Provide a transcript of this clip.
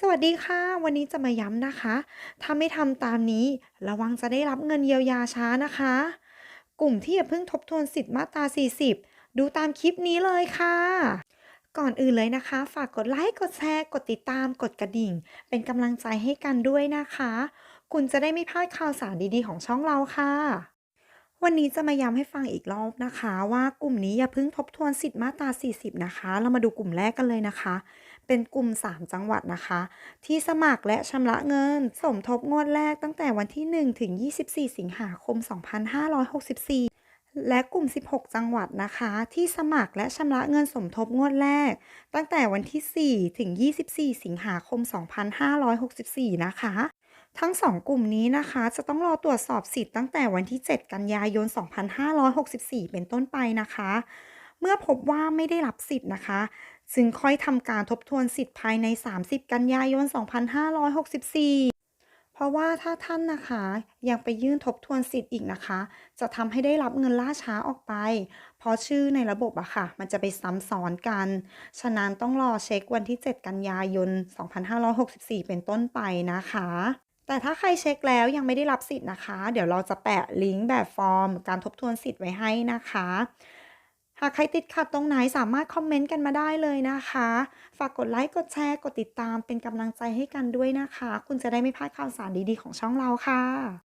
สวัสดีค่ะ วันนี้จะมาย้ำนะคะ ถ้าไม่ทำตามนี้ ระวังจะได้รับเงินเยียวยาช้านะคะ กลุ่มที่อย่าเพิ่งทบทวนสิทธิ์มาตรา 40 ดูตามคลิปนี้เลยค่ะ ก่อนอื่นเลยนะคะ ฝากกดไลค์กดแชร์ กดติดตามกดกระดิ่ง เป็นกำลังใจให้กันด้วยนะคะ คุณจะได้ไม่พลาดข่าวสารดีๆ ของช่องเราค่ะ วันนี้จะมาย้ำให้ฟังอีกรอบนะคะ ว่ากลุ่มนี้อย่าเพิ่งทบทวนสิทธิ์มาตรา 40 นะคะ เรามาดูกลุ่มแรกกันเลยนะคะ เป็นกลุ่ม 3 จังหวัดนะคะ ที่สมัครและชำระเงิน สมทบงวดแรกตั้งแต่วันที่ 1 ถึง 24 สิงหาคม 2564และกลุ่ม 16 จังหวัดนะคะ ที่สมัครและชำระเงินสมทบงวดแรก ตั้งแต่วันที่ 4 ถึง 24 สิงหาคม 2564 นะคะ ทั้ง 2 กลุ่มนี้นะคะ จะต้องรอตรวจสอบสิทธิ์ตั้งแต่วันที่ 7 กันยายน 2564 เป็นต้นไปนะคะ เมื่อพบว่าไม่ได้รับสิทธิ์นะคะ จึงค่อยทำการทบทวนสิทธิ์ภายใน 30 กันยายน 2564 เพราะว่าถ้าท่านนะคะยังไปยื่นทบทวนสิทธิ์อีกนะคะ จะทำให้ได้รับเงินล่าช้าออกไป เพราะชื่อในระบบอะค่ะ มันจะไปซ้ำซ้อนกัน ฉะนั้นต้องรอเช็ควันที่ 7 กันยายน 2564 เป็นต้นไปนะคะ แต่ถ้าใครเช็คแล้วยังไม่ได้รับสิทธิ์นะคะ เดี๋ยวเราจะแปะลิงก์แบบฟอร์ม การทบทวนสิทธิ์ไว้ให้นะคะ หากใครติดขัดตรงไหนสามารถคอมเมนต์กันมาได้เลยนะคะ ฝากกดไลค์ กดแชร์ กดติดตามเป็นกำลังใจให้กันด้วยนะคะ คุณจะได้ไม่พลาดข่าวสารดีๆของช่องเราค่ะ